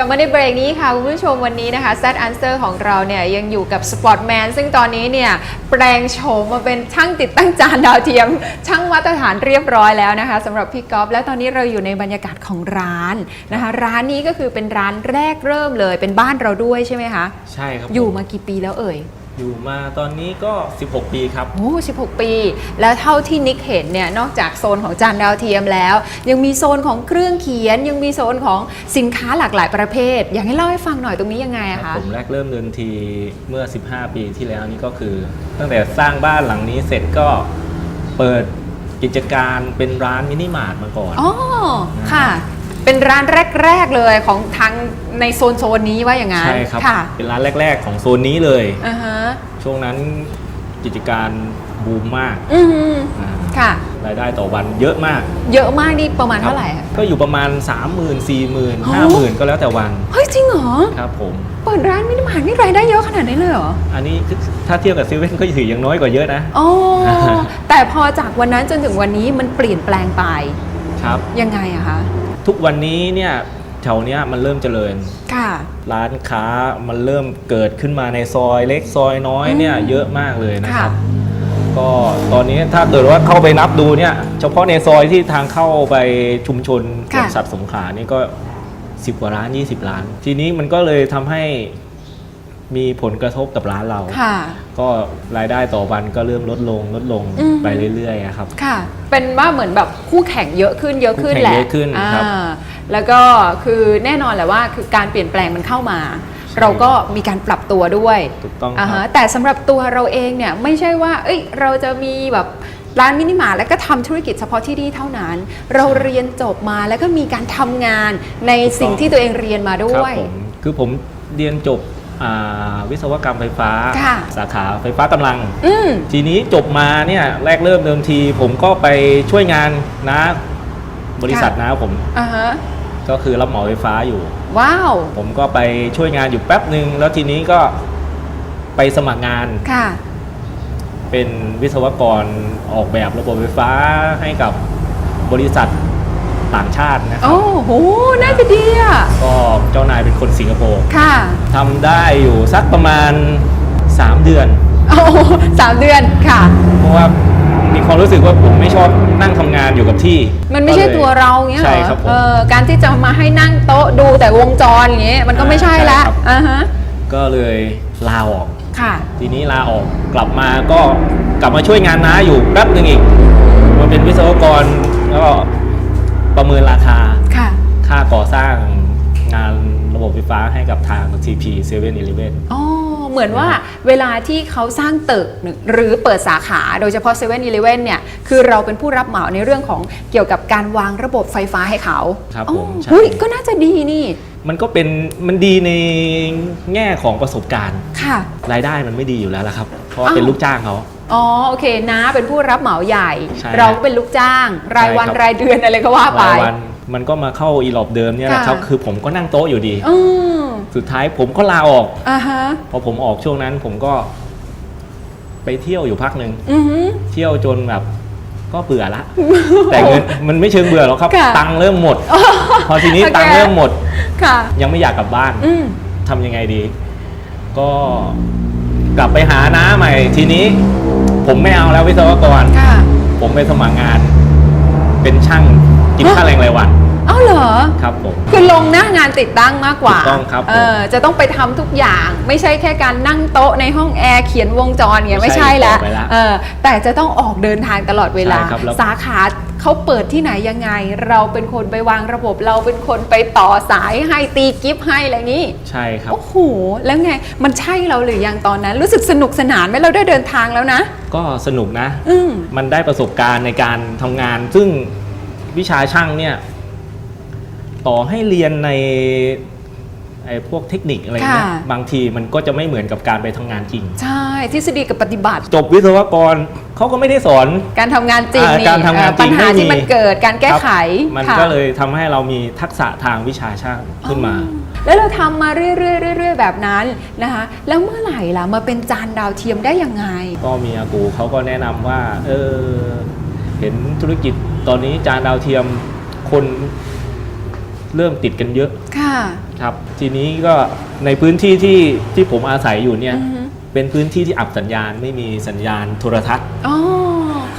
กลับมาในเบรกนี้ค่ะคุณผู้ชมวันนี้นะคะ Z Answer ของเราเนี่ยยังอยู่กับ Sportman ซึ่งตอนนี้เนี่ยแปลงโฉมมาเป็นช่างติดตั้งจานดาวเทียม ช่างมาตรฐานเรียบร้อยแล้วนะคะสำหรับพี่ก๊อฟและตอนนี้เราอยู่ในบรรยากาศของร้านนะคะร้านนี้ก็คือเป็นร้านแรกเริ่มเลย เป็นบ้านเราด้วยใช่ไหมคะ ใช่ครับอยู่ผมากี่ปีแล้วเอ่ย อยู่มาตอนนี้ก็ 16 ปีครับ โอ้16 ปี แล้วเท่าที่นิกเห็นเนี่ยนอกจากโซนของจานดาวเทียมแล้ว ยังมีโซนของเครื่องเขียน ยังมีโซนของสินค้าหลากหลายประเภท อยากให้เล่าให้ฟังหน่อยตรงนี้ยังไงอะคะผมแรกเริ่มเดินทีเมื่อ 15 ปีที่แล้วนี่ก็คือ ตั้งแต่สร้างบ้านหลังนี้เสร็จก็เปิดกิจการเป็นร้านมินิมาร์ทมาก่อนอ๋อค่ะ เป็นร้านแรก ๆเลยของทางในโซนโซนนี้ว่าอย่างนั้น ใช่ครับค่ะเป็นร้านแรก ๆ ของโซนนี้เลย อ่าฮะช่วงนั้นกิจการบูมมากอืมอ่าค่ะ รายได้ต่อวันเยอะมากเยอะมากนี่ประมาณเท่าไหร่คอะ บก็อยู่ประมาณ 3 0 0 0 0 4 0 0 0 0 โอ้0 5 0,000 ก็แล้วแต่วันเฮ้ยจริงเหรอ ครับผม เปิดร้านมินิมาร์ทนี่รายได้เยอะขนาดนี้เลยเหรอ อันนี้ถ้าเทียบกับเซเว่นก็ถือยังน้อยกว่าเยอะนะ อ๋อ แต่พอจากวันนั้นจนถึงวันนี้มันเปลี่ยนแปลงไป ครับ ยังไงอะคะ ทุกวันนี้เนี่ยแถวเนี้ยมันเริ่มเจริญ ค่ะ ร้านค้ามันเริ่มเกิดขึ้นมาในซอยเล็กซอยน้อยเนี่ยอืมเยอะมากเลยนะครับค่ะก็ตอนนี้ถ้าเกิดว่าเข้าไปนับดูเนี่ย เฉพาะในซอยที่ทางเข้าไปชุมชนสวนสัตว์สงขลานี่ก็ 10 กว่าร้าน 20ล้าน ทีนี้มันก็เลยทำให้ มีผลกระทบกับร้านเรา ค่ะ ก็รายได้ต่อวันก็เริ่มลดลงลดลงอืม ไปเรื่อยๆอะครับ ค่ะ เป็นว่าเหมือนแบบคู่แข่งเยอะขึ้นเยอะขึ้นคู่แหแข่งละเยอะขึ้นครับอ่าแล้วก็คือแน่นอนแหละว่าคือการเปลี่ยนแปลงมันเข้ามาใช่เราก็มีการปรับตัวด้วยถูกต้องอ่าคฮะรับแต่สำหรับตัวเราเองเนี่ยไม่ใช่ว่า เอ้ยเราจะมีแบบร้านมินิมาร์ทแล้วก็ทำธุรกิจเฉพาะที่นี่เท่านั้น เราเรียนจบมาแล้วก็มีการทำงานในสิ่งที่ตัวเองเรียนมาด้ครัวย ผมคือผมเรียนจบอ่า วิศวกรรมไฟฟ้า ค่ะสาขาไฟฟ้ากำลัง อืม ทีนี้จบมาเนี่ยแรกเริ่มเดิมที ผมก็ไปช่วยงานนะบริษัทค่ะนะผมอ่าฮะ ก็คือรับเหมาไฟฟ้าอยู่ ว้าว ผมก็ไปช่วยงานอยู่แป๊บหนึ่งแล้วทีนี้ก็ไปสมัครงานค่ะ เป็นวิศวกรออกแบบระบบไฟฟ้าให้กับบริษัท ต่างชาตินะครัโอ้บโหน่าจะดีอะ ก็เจ้านายเป็นคนสิงคโปร์ค่ะ ทำได้อยู่สักประมาณ 3 เดือน โอ้โหสามเดือนค่ะ เพราะว่ามีความรู้สึกว่าผมไม่ชอบนั่งทำงานอยู่กับที่มันไม่ใช่ก็ลยตัวเราเงี้ยเหรใช่อครับผม เออการที่จะมาให้นั่งโต๊ะดูแต่วงจรอย่างเงี้ยมันก็ไม่ใช่ละใช่ครับ อ่าฮะก็เลยลาออก ค่ะ ทีนี้ลาออกกลับมาก็กลับมาช่วยงานน้าอยู่แป๊บหนึ่งอีกมาเป็นวิศวกรแล้วก็ ประเมินราคา ค่ะ ค่าก่อสร้างงานระบบไฟฟ้าให้กับทาง TP 7 e เ e ่ e ออ๋อ เหมือนว่าเวลาที่เขาสร้างตึกหรือเปิดสาขาโดยเฉพาะ7 e เ e ่ e อเนี่ย คือเราเป็นผู้รับเหมาในเรื่องของเกี่ยวกับการวางระบบไฟฟ้าให้เขาครับอ๋อผมใช่ เฮ้ยก็น่าจะดีนี่ มันก็เป็นมันดีในแง่ของประสบการณ์ ค่ะ รายได้มันไม่ดีอยู่แล้วละครับ เพราะว่าอ้าวเป็นลูกจ้างเขา อ๋อโอเคนะเป็นผู้รับเหมาใหญ่ ใช่เราก็เป็นลูกจ้าง รายวันใช่ครับ รายเดือนอะไรก็ว่าไป รายวันมันก็มาเข้าอีหลอบเดิมเนี่ยแหละครับค่ะ คือผมก็นั่งโต๊ะอยู่ดี อืมสุดท้ายผมก็ลาออก อ่าฮะพอผมออกช่วงนั้นผมก็ ไปเที่ยวอยู่พักหนึ่งอือหือเที่ยวจนแบบก็เบื่อละ แต่เงินมันไม่เชิงเบื่อหรอกครับ ค่ะ ตังค์เริ่มหมด พอทีนี้โอเคตังค์เริ่มหมด ค่ะ ยังไม่อยากกลับบ้านอืมทำยังไงดี ก็กลับไปหาน้าใหม่ทีนี้ ผมไม่เอาแล้ววิศวกร ค่ะ ผมไปสมัครงาน เป็นช่างกินค่าแรงรายวันเอ้าเหรอ ครับผม คือลงหน้างานติดตั้งมากกว่าถูกต้องครับผมเออจะต้องไปทำทุกอย่าง ไม่ใช่แค่การนั่งโต๊ะในห้องแอร์เขียนวงจรเงี้ยไม่ไม่ใช่ใช่แล้วต่อไปละเออแต่จะต้องออกเดินทางตลอดเวลา ใช่ครับแล้ว สาขา เขาเปิดที่ไหนยังไง เราเป็นคนไปวางระบบ เราเป็นคนไปต่อสายให้ตีกิฟต์ให้อะไรนี้ ใช่ครับ โอ้โห แล้วไง มันใช่เราหรือยังตอนนั้น รู้สึกสนุกสนานไหมเราได้เดินทางแล้วนะ ก็สนุกนะ อืมมันได้ประสบการณ์ในการทำงาน ซึ่งวิชาช่างเนี่ย ต่อให้เรียนใน ไอ้พวกเทคนิคอะไรเงี้ยค่ะ บางทีมันก็จะไม่เหมือนกับการไปทำงานจริง ใช่ทฤษฎีกับปฏิบัติ จบวิศวกรเขาก็ไม่ได้สอน การทำงานจริงอ่านี่การทำงานเอ่อปัญหาจริงไม่มี ที่มันเกิดการแก้ไขครับมันค่ะก็เลยทำให้เรามีทักษะทางวิชาช่างขึ้นมาอ๋อแล้วเราทำมาเรื่อยๆเรื่อยๆแบบนั้นนะคะแล้วเมื่อไหร่ล่ะมาเป็นจานดาวเทียมได้ยังไง ก็มีอากูเขาก็แนะนำว่า เออ เห็นธุรกิจตอนนี้จานดาวเทียมคน เริ่มติดกันเยอะค่ะ ครับ ทีนี้ก็ในพื้นที่ที่ที่ผมอาศัยอยู่เนี่ย อือฮึ เป็นพื้นที่ที่อับสัญญาณไม่มีสัญญาณโทรทัศน์ อ๋อ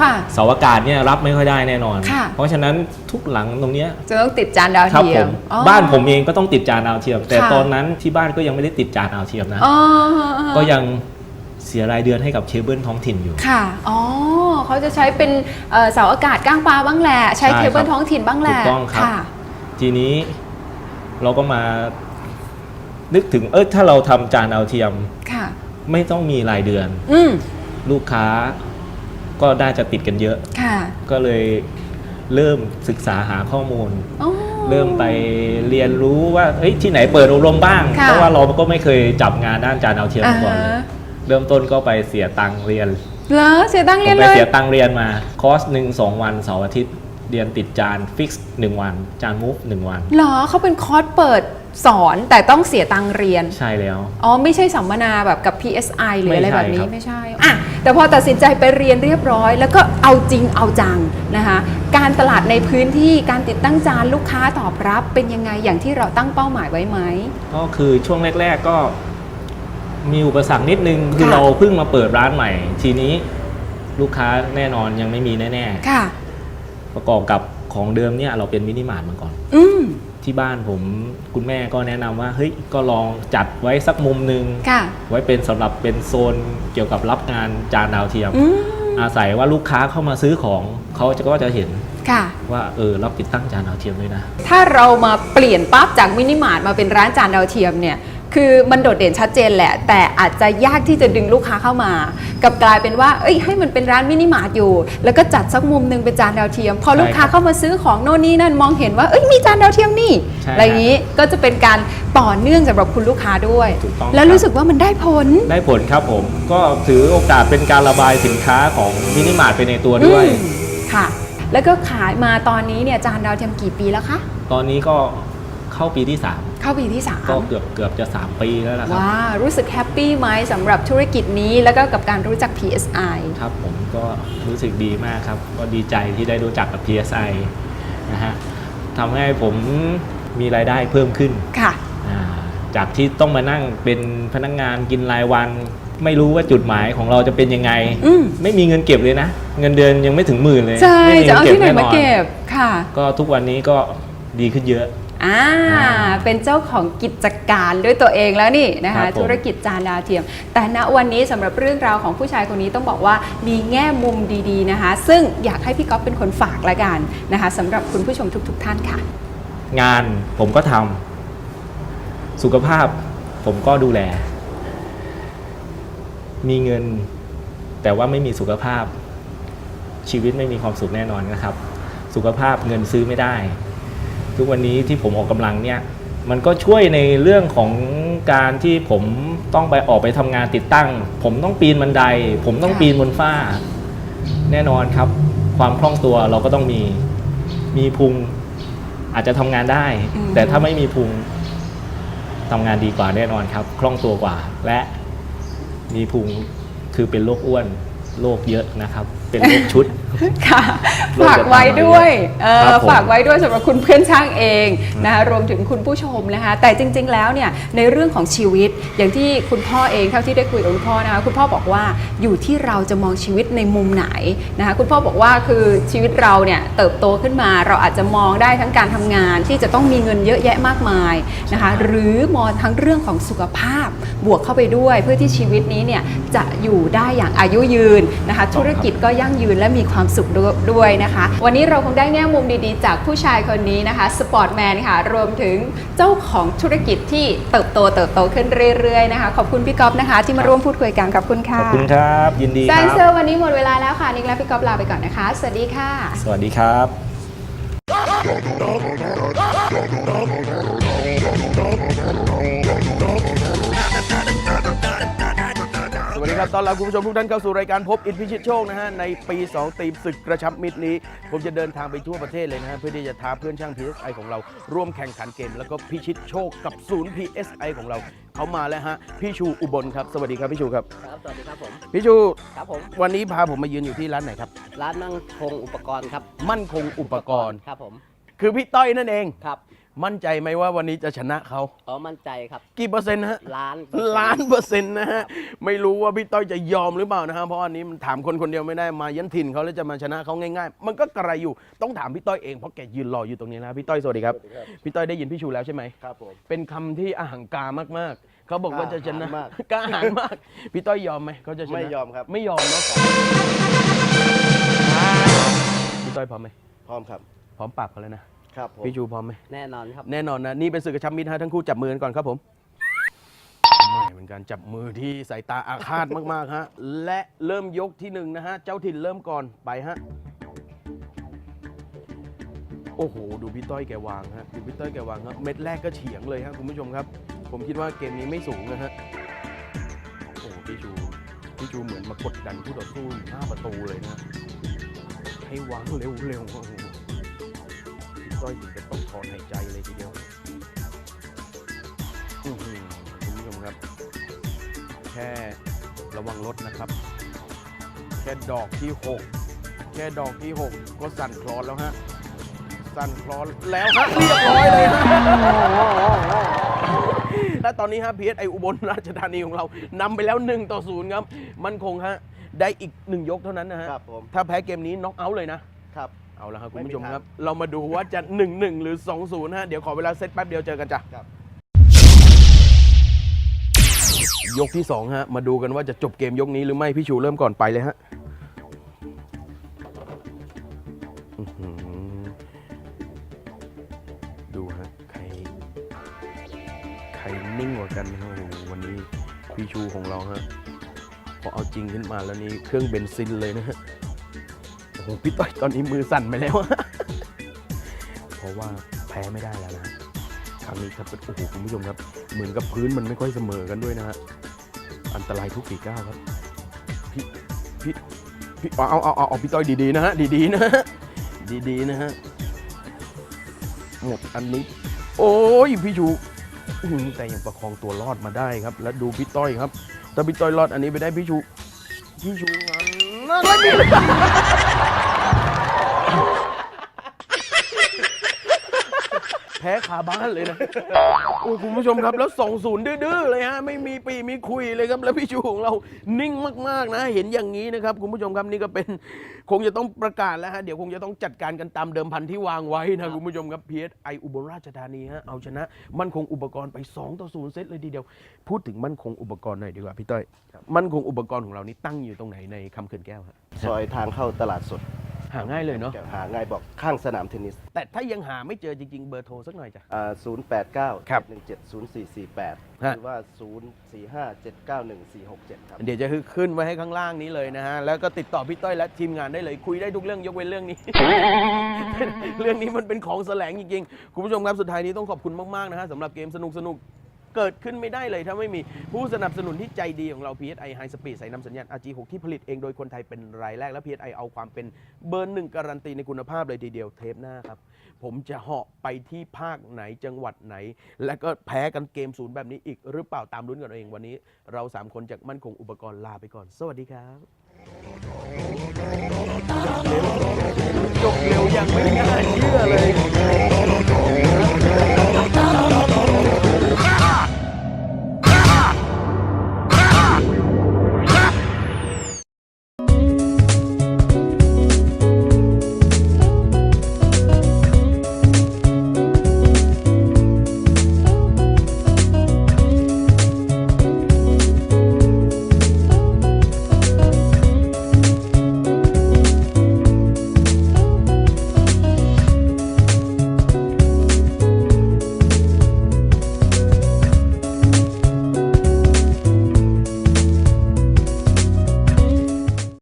ค่ะ เสาอากาศเนี่ยรับไม่ค่อยได้แน่นอน ค่ะ เพราะฉะนั้นทุกหลังตรงเนี้ยจะต้องติดจานดาวครับเทีผยมมอ๋อ บ้านผมเองก็ต้องติดจานดาวเทียม แต่ค่ะ ตอนนั้นที่บ้านก็ยังไม่ได้ติดจานดาวเทียมนะ อ๋อก็ยังเสียรายเดือนให้กับเคเบิลท้องถิ่นอยู่ ค่ะ อ๋อเขาจะใช้เป็นเอ่อเสาอากาศก้างปลาบ้างแหละ ใช้ใช่เคเบิลครับท้องถิ่นบ้างแหละถูกต้องครับค่ะ ทีนี้เราก็มานึกถึงเออถ้าเราทำจานดาวเทียม ค่ะ ไม่ต้องมีรายเดือน อืมลูกค้าก็น่าจะติดกันเยอะ ค่ะก็เลยเริ่มศึกษาหาข้อมูล อ๋อ เริ่มไปเรียนรู้ว่าเฮ้ยที่ไหนเปิดอบรมบ้าง ค่ะ เพราะว่าเราก็ไม่เคยจับงานด้านจานดาวเทียมอ่ามาก่อนเลยฮะเริ่มต้นก็ไปเสียตังค์เรียนเหรอเสียตังค์ผเรียมนไปเลย เสียตังค์เรียนมาคอร์สหนึ่งสองวันเสาร์อาทิตย์ เรียนติดจานฟิกซ์หนึ่งวัน จานมูฟหนึ่งวัน เหรอเขาเป็นคอร์สเปิดสอนแต่ต้องเสียตังค์เรียน ใช่แล้ว อ๋อ ไม่ใช่สัมมนาแบบกับ PSI หรืออะไรไม่ใช่แบบนี้ครับไม่ใช่อะแต่พอตัดสินใจไปเรียนเรียบร้อย แล้วก็เอาจริงเอาจังนะคะ การตลาดในพื้นที่การติดตั้งจานลูกค้าตอบรับ เป็นยังไงอย่างที่เราตั้งเป้าหมายไว้ไหมก็คือช่วงแรก ๆก็มีอุปสรรคนิดนึงคือค่ะเราเพิ่งมาเปิดร้านใหม่ ทีนี้ลูกค้าแน่นอนยังไม่มีแน่ค่ะๆ ประกอบกับของเดิมเนี่ยเราเป็นมินิมาร์ทมาก่อน อืม ที่บ้านผมคุณแม่ก็แนะนำว่าเฮ้ยก็ลองจัดไว้สักมุมหนึ่งค่ะ ไว้เป็นสำหรับเป็นโซนเกี่ยวกับรับงานจานดาวเทียม อืม อาศัยว่าลูกค้าเข้ามาซื้อของเขาจะก็จะเห็นค่ะ ว่าเออเราติดตั้งจานดาวเทียมด้วยนะ ถ้าเรามาเปลี่ยนปั๊บจากมินิมาร์ทมาเป็นร้านจานดาวเทียมเนี่ย คือมันโดดเด่นชัดเจนแหละ แต่อาจจะยากที่จะดึงลูกค้าเข้ามา กับกลายเป็นว่า เอ้ยให้มันเป็นร้านมินิมาร์ทอยู่ แล้วก็จัดสักมุมหนึ่งเป็นจานดาวเทียม พอลูกค้าใช่ครับเข้ามาซื้อของโน่นนี่นั่นมองเห็นว่าเอ้ยมีจานดาวเทียมนี่ใช่อะไรอย่างนี้ก็จะเป็นการต่อเนื่องสำหรับคุณลูกค้าด้วย ถูกต้องแล้วครับ รู้สึกว่ามันได้ผล ได้ผลครับผม ก็ถือโอกาสเป็นการระบายสินค้าของมินิมาร์ทไปในตัวด้วย อืมค่ะ แล้วก็ขายมาตอนนี้เนี่ยจานดาวเทียมกี่ปีแล้วคะ ตอนนี้ก็ เข้าปีที่เข้าปีที่สาม3ก็เกือบเกือบจะ 3 ปีแล้วล่ะครับว้ารู้สึกแฮปปี้ไหมสำหรับธุรกิจนี้แล้วก็กับการรู้จัก PSI ครับผมก็รู้สึกดีมากครับ ก็ดีใจที่ได้รู้จักกับ PSI นะฮะทำให้ผมมีรายได้เพิ่มขึ้นค่ะอ่าจากที่ต้องมานั่งเป็นพนักงงานกินรายวัน ไม่รู้ว่าจุดหมายของเราจะเป็นยังไงอืมไม่มีเงินเก็บเลยนะ เงินเดือนยังไม่ถึงหมื่นเลยใช่ไม่มีจะเงิเอานเก็บที่ไหนแน่นมาอนเก็บค่ะ ก็ทุกวันนี้ก็ดีขึ้นเยอะ อ่าอ่าเป็นเจ้าของกิจการด้วยตัวเองแล้วนี่นะครัคะบผมธุรกิจจานดาวเทียม แต่ณวันนี้สำหรับเรื่องราวของผู้ชายคนนี้ต้องบอกว่ามีแง่มุมดีๆนะคะ ซึ่งอยากให้พี่ก๊อฟเป็นคนฝากละกันนะคะสำหรับคุณผู้ชมทุก ๆ ท่านค่ะ งานผมก็ทำสุขภาพผมก็ดูแล มีเงิน แต่ว่าไม่มีสุขภาพ ชีวิตไม่มีความสุขแน่นอนนะครับ สุขภาพเงินซื้อไม่ได้ ทุกวันนี้ที่ผมออกกำลังเนี่ยมันก็ช่วยในเรื่องของการที่ผมต้องไปออกไปทำงานติดตั้ง ผมต้องปีนบันได ผมต้องค่ะปีนบนฝ้า แน่นอนครับ ความคล่องตัวเราก็ต้องมีมีพุงอาจจะทำงานได้อืมแต่ถ้าไม่มีพุงทำงานดีกว่าแน่นอนครับ คล่องตัวกว่า และมีพุงคือเป็นโรคอ้วนโรคเยอะนะครับ เป็นโรคชุด ค่ะโลกฝากไว้ด้วยเอครัอบผมฝากไว้ด้วยสำหรับคุณเพื่อนช่างเองนะคะรวมถึงคุณผู้ชมนะคะแต่จริง ๆ แล้วเนี่ยในเรื่องของชีวิตอย่างที่คุณพ่อเองเท่าที่ได้คุยกับคุณพ่อนะคะคุณพ่อบอกว่าอยู่ที่เราจะมองชีวิตในมุมไหนนะคะคุณพ่อบอกว่าคือชีวิตเราเนี่ยเติบโตขึ้นมา เราอาจจะมองได้ทั้งการทำงานที่จะต้องมีเงินเยอะแยะมากมายนะคะหรือมองทั้งเรื่องของสุขภาพบวกเข้าไปด้วย เพื่อที่ชีวิตนี้เนี่ยจะอยู่ได้อย่างอายุยืนนะคะธุรกิจก็ยั่งยืนและมีความสุขด้วยนะคะ วันนี้เราคงได้แง่มุมดีๆ จากผู้ชายคนนี้นะคะสปอร์ตแมนค่ะ รวมถึงเจ้าของธุรกิจที่เติบโตเติบโตขึ้นเรื่อยๆนะคะขอบคุณพี่ก๊อฟนะคะ ที่มาร่วมพูดคุยกันขอบคุณขค่ะอบคุณครับยินดีแซคนเซรัอบร์วันนี้หมดเวลาแล้วค่ะนิกและพี่ก๊อฟลาไปก่อนนะคะ สวัสดีค่ะ สวัสดีครับ ครับต้อนรับคุณผู้ชมทุกท่านเข้าสู่รายการพบอินพิชิตโชคนะฮะในปี 2 ตีมศึกกระชับมิตรนี้ ผมจะเดินทางไปทั่วประเทศเลยนะฮะเพื่อที่จะท้าเพื่อนช่าง PSI ของเราร่วมแข่งขันเกม แล้วก็พิชิตโชคกับศูนย์ PSI ของเราเขามาแล้วฮะพี่ชูอุบลครับสวัสดีครับพี่ชูครับครับ สวัสดีครับผม พี่ชูครับผม วันนี้พาผมมายืนอยู่ที่ร้านไหนครับ ร้านมั่งคงอุปกรณ์ครับ มั่นคงอุปกรณ์ครับผม คือพี่ต้อยนั่นเองครับ มั่นใจไหมว่าวันนี้จะชนะเขาอ๋อมั่นใจครับ กี่เปอร์เซ็นต์นะฮะล้านล้านเปอร์เซ็นต์นะฮะไม่รู้ว่าพี่ต้อยจะยอมหรือเปล่านะฮะเพราะอันนี้มันถามคนคนเดียวไม่ได้มายันถิ่นเขาแล้วจะมาชนะเขาง่ายๆ มันก็กระไรอยู่ต้องถามพี่ต้อยเองเพราะแกยืนรออยู่ตรงนี้นะพี่ต้อยสวัสดีครับพี่ต้อยได้ยินพี่ชูแล้วใช่ไหมครับผมเป็นคำที่อาหังการมากๆเขาบอกว่าจะชนะกล้าหาญมากกล้าหาญมากพี่ต้อยยอมไหมเขาจะชนะไม่ยอมครับไม่ยอมเนาะพี่ต้อยพร้อมไหมพร้อมครับพร้อมปราบเขาแล้วนะ ครับผมพี่ชูพร้อมไหมแน่นอนครับ แน่นอนนะ นี่เป็นศึกกระชับมิตรฮะทั้งคู่จับมือกันก่อนครับผมไม่เป็นการจับมือที่สายตาอาฆาตมาก ๆ ฮะ และเริ่มยกที่หนึ่งนะฮะ เจ้าถิ่นเริ่มก่อนไปฮะ โอ้โห ดูพี่ต้อยแกวางฮะ ดูพี่ต้อยแกวางฮะ เม็ดแรกก็เฉียงเลยฮะคุณผู้ชมครับ ผมคิดว่าเกมนี้ไม่สูงนะฮะ โอ้โหพี่ชูพี่ชูเหมือนมากดดันผู้ต่อสู้หน้าประตูเลยนะ ให้วางเร็วๆ โอ้โหพี่ต้อยถึงจะต้องถอนหายใจเลยทีเดียวอื้อหือคุณผู้ชมครับ แค่ระวังรถนะครับ แค่ดอกที่ 6 แค่ดอกที่ 6 ก็สั่นคลอนแล้วฮะ สั่นคลอนแล้วฮะเรียบร้อยเลยฮะและตอนนี้ฮะพีเอสไออุบลราชธานีของเรานำไปแล้ว 1 ต่อ 0 ครับ มันคงฮะ ได้อีก 1 ยกเท่านั้นนะฮะครับผมถ้าแพ้เกมนี้น็อกเอาท์เลยนะ ครับ เอาละครับคุณไม่มีผู้ชมทางครับ เรามาดูว่าจะ1 1 หรือ 2 0ฮะ เดี๋ยวขอเวลาเซตแป๊บเดียวเจอกันจ้ะครับ ยกที่2ฮะ มาดูกันว่าจะจบเกมยกนี้หรือไม่ พี่ชูเริ่มก่อนไปเลยฮะอื้อหือดูฮะ ใคร ใครนิ่งกว่ากันนะฮะโอ้โหวันนี้พี่ชูของเราฮะพอเอาจริงขึ้นมาแล้วนี่เครื่องเบนซินเลยนะฮะโอ้โหพี่ต้อยตอนนี้มือสั่นไปแล้ว เพราะว่าแพ้ไม่ได้แล้วนะครั้งนี้ครับโอ้โหคุณผู้ชมครับ เหมือนกับพื้นมันไม่ค่อยเสมอกันด้วยนะฮะอันตรายทุกฝีก้าวครับ พี่พี่พี่เอาเอาเอาเอาพี่ต้อยดีๆนะฮะดีๆนะฮะดีๆนะฮะหมดอันนี้ โอ้ยพี่ชูแต่ยังประคองตัวรอดมาได้ครับ แล้วดูพี่ต้อยครับถ้าพี่ต้อยรอดอันนี้ไปได้พี่ชูพี่ชูงานนั่นไม่มีเลย พ้คาบ้านเลยนะโอ้ยคุณผู้ชมครับแล้ว2 0ดื้อๆเลยฮะไม่มีปีมีคุยเลยครับ แล้วพี่ชูของเรานิ่งมากๆนะ เห็นอย่างนี้นะครับ คุณผู้ชมครับนี่ก็เป็นคงจะต้องประกาศแล้วฮะเดี๋ยวคงจะต้องจัดการกันตามเดิมพันที่วางไว้นะคุณผู้ชมครับ PSI อุบลราชธานีฮะเอาชนะ มั่นคงอุปกรณ์ไป2ต่อ0เซตเลยทีเดียว พูดถึงมั่นคงอุปกรณ์หน่อยดีกว่าพี่ต้อยมั่นคงอุปกรณ์ของเรานี่ตั้งอยู่ตรงไหนในคำเขื่อนแก้วฮะซอยทางเข้าตลาดสด หาง่ายเลยเนาะหาง่ายบอกข้างสนามเทนนิสแต่ถ้ายังหาไม่เจอจริง ๆ เบอร์โทรสักหน่อยจ้ะอ่า089ครับ170 448ฮะหรือว่า 045 791 467 ครับ เดี๋ยวจะขึ้นไว้ให้ข้างล่างนี้เลยนะฮะ แล้วก็ติดต่อพี่ต้อยและทีมงานได้เลยคุยได้ทุกเรื่องยกเว้นเรื่องนี้ เรื่องนี้มันเป็นของแสลงจริงๆ คุณผู้ชมครับสุดท้ายนี้ต้องขอบคุณมากๆนะฮะสำหรับเกมสนุกสนุกๆ เกิดขึ้นไม่ได้เลยถ้าไม่มีผู้สนับสนุนที่ใจดีของเรา PSI High Speed ส่ยนำสัญญาณ RG6 ที่ผลิตเองโดยคนไทยเป็นรายแรกและ PSI เอาความเป็นเบอร์หนึ่งการันตีในคุณภาพเลยทีเดียวเทปหน้าครับผมจะเหาะไปที่ภาคไหนจังหวัดไหน และก็แพ้กันเกมศูนย์แบบนี้อีกหรือเปล่าตามลุ้นกันเองวันนี้ เรา 3 คนจากมั่นคงอุปกรณ์ลาไปก่อน สวัสดีครับจบเร็วยังไม่น่าเชื่อเลย